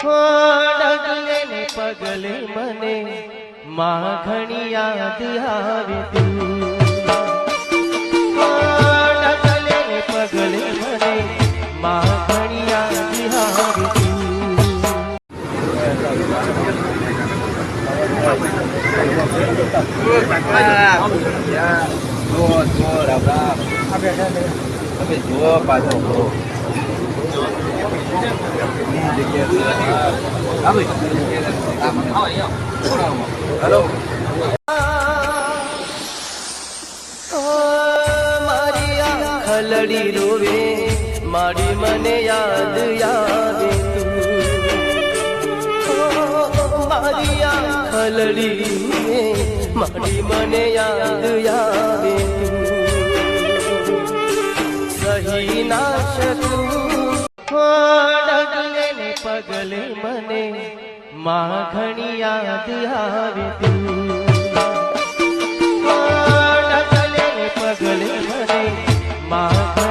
ડગલે ને પગલે મને માં ઘણી યાદ આવે તું ડગલે ને પગલે મને માં ઘણી યાદ આવે તું જુઓ જુઓ રામ રામ તમે જુઓ પાછો હલો ખલડી રોવે, મારી મને યાદ આવે મારી ખલડી મારી મને યાદ આવે સહી ના શકું પગલે મને માં ઘણી યાદ આવે પગલે મને માં ઘણી યાદ આવે